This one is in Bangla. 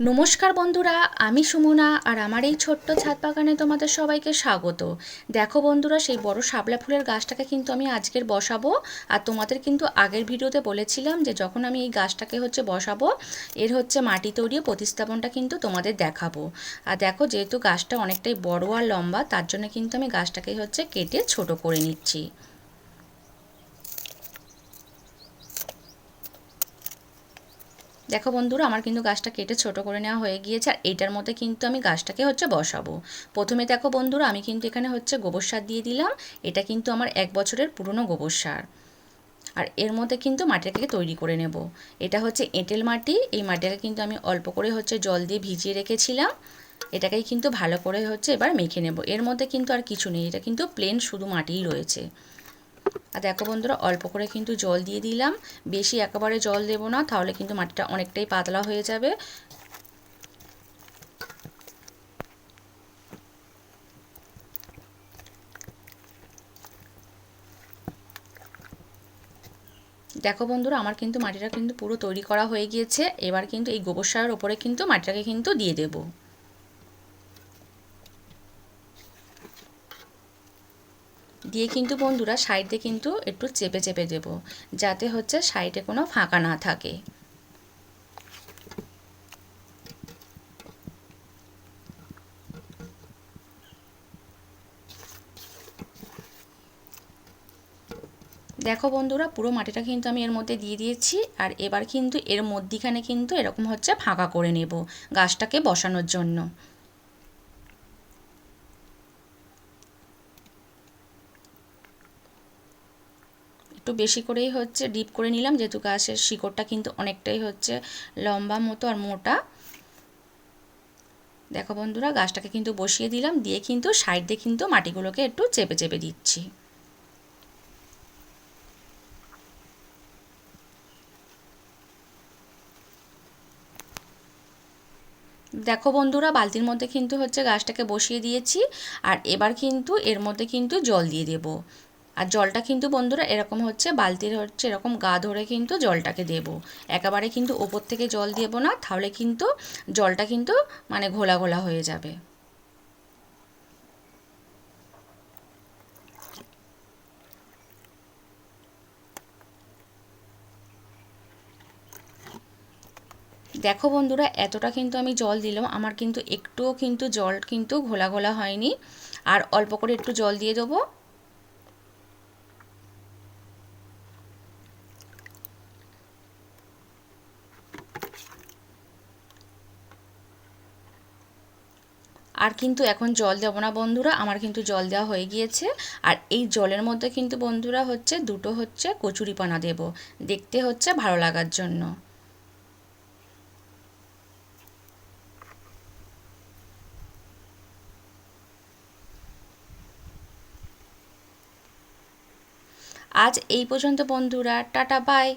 নমস্কার বন্ধুরা, আমি সুমনা আর আমার এই ছোট্ট ছাদ বাগানে তোমাদের সবাইকে স্বাগত। দেখো বন্ধুরা, সেই বড় শাপলা ফুলের গাছটাকে কিন্তু আমি আজকের বসাবো। আর তোমাদের কিন্তু আগের ভিডিওতে বলেছিলাম যে যখন আমি এই গাছটাকে হচ্ছে বসাবো, এর হচ্ছে মাটি তৈরি প্রতিস্থাপনটা কিন্তু তোমাদের দেখাবো। আর দেখো, যেহেতু গাছটা অনেকটাই বড় আর লম্বা, তার জন্য কিন্তু আমি গাছটাকে হচ্ছে কেটে ছোট করে নিচ্ছি। দেখো বন্ধুরা, আমার কিন্তু গাছটা কেটে ছোট করে নেওয়া হয়ে গিয়েছে, আর এইটার মধ্যে কিন্তু আমি গাছটাকে হচ্ছে বসাবো। প্রথমে দেখো বন্ধুরা, আমি কিন্তু এখানে হচ্ছে গোবর সার দিয়ে দিলাম, এটা কিন্তু আমার এক বছরের পুরনো গোবর সার। আর এর মধ্যে কিন্তু মাটিটাকে তৈরি করে নেব। এটা হচ্ছে এঁটেল মাটি, এই মাটিটাকে কিন্তু আমি অল্প করে হচ্ছে জল দিয়ে ভিজিয়ে রেখেছিলাম, এটাকেই কিন্তু ভালো করে হচ্ছে এবার মেখে নেব। এর মধ্যে কিন্তু আর কিছু নেই, এটা কিন্তু প্লেন শুধু মাটিই রয়েছে। আর দেখো বন্ধুরা, অল্প করে কিন্তু জল দিয়ে দিলাম। বেশি একেবারে জল দেব না, তাহলে কিন্তু মাটিটা অনেকটাই পাতলা হয়ে যাবে। দেখো বন্ধুরা, আমার কিন্তু মাটিটা কিন্তু পুরো তৈরি করা হয়ে গিয়েছে। এবার কিন্তু এই গোবর সারের ওপরে কিন্তু মাটিটাকে কিন্তু দিয়ে দেবো। দিয়ে কিন্তু বন্ধুরা সাইডে কিন্তু একটু চেপে চেপে দেব, যাতে হচ্ছে সাইডে কোনো ফাঁকা না থাকে। দেখো বন্ধুরা, পুরো মাটিটা কিন্তু আমি এর মধ্যে দিয়ে দিয়েছি, আর এবার কিন্তু এর মধ্যিখানে কিন্তু এরকম হচ্ছে ফাঁকা করে নেব গাছটাকে বসানোর জন্য। একটু বেশি করেই হচ্ছে ডিপ করে নিলাম, যেহেতু গাছের শিকড়টা কিন্তু অনেকটাই হচ্ছে লম্বা মতো আর মোটা। দেখো বন্ধুরা, গাছটাকে কিন্তু বসিয়ে দিলাম, দিয়ে কিন্তু সাইড দিয়ে কিন্তু মাটিগুলোকে একটু চেপে চেপে দিচ্ছি। দেখো বন্ধুরা, বালতির মধ্যে কিন্তু হচ্ছে গাছটাকে বসিয়ে দিয়েছি, আর এবার কিন্তু এর মধ্যে কিন্তু জল দিয়ে দেবো। আর জলটা কিন্তু বন্ধুরা এরকম হচ্ছে, বালতির হচ্ছে, এরকম গা ধরে কিন্তু জলটাকে দেব। একেবারে কিন্তু ওপর থেকে জল দেব না, তাহলে কিন্তু জলটা কিন্তু মানে ঘোলা ঘোলা হয়ে যাবে। দেখো বন্ধুরা, এতটা কিন্তু আমি জল দিলাম, আমার কিন্তু একটুও কিন্তু জল কিন্তু ঘোলা ঘোলা হয়নি। আর অল্প করে একটু জল দিয়ে দেবো। আর কিন্তু এখন জল দেবো না বন্ধুরা, আমার কিন্তু জল দেওয়া হয়ে গিয়েছে। আর এই জলের মধ্যে কিন্তু বন্ধুরা হচ্ছে, দুটো হচ্ছে কচুরিপানা দেব। দেখতে হচ্ছে ভালো লাগার জন্য। আজ এই পর্যন্ত বন্ধুরা, টাটা বাই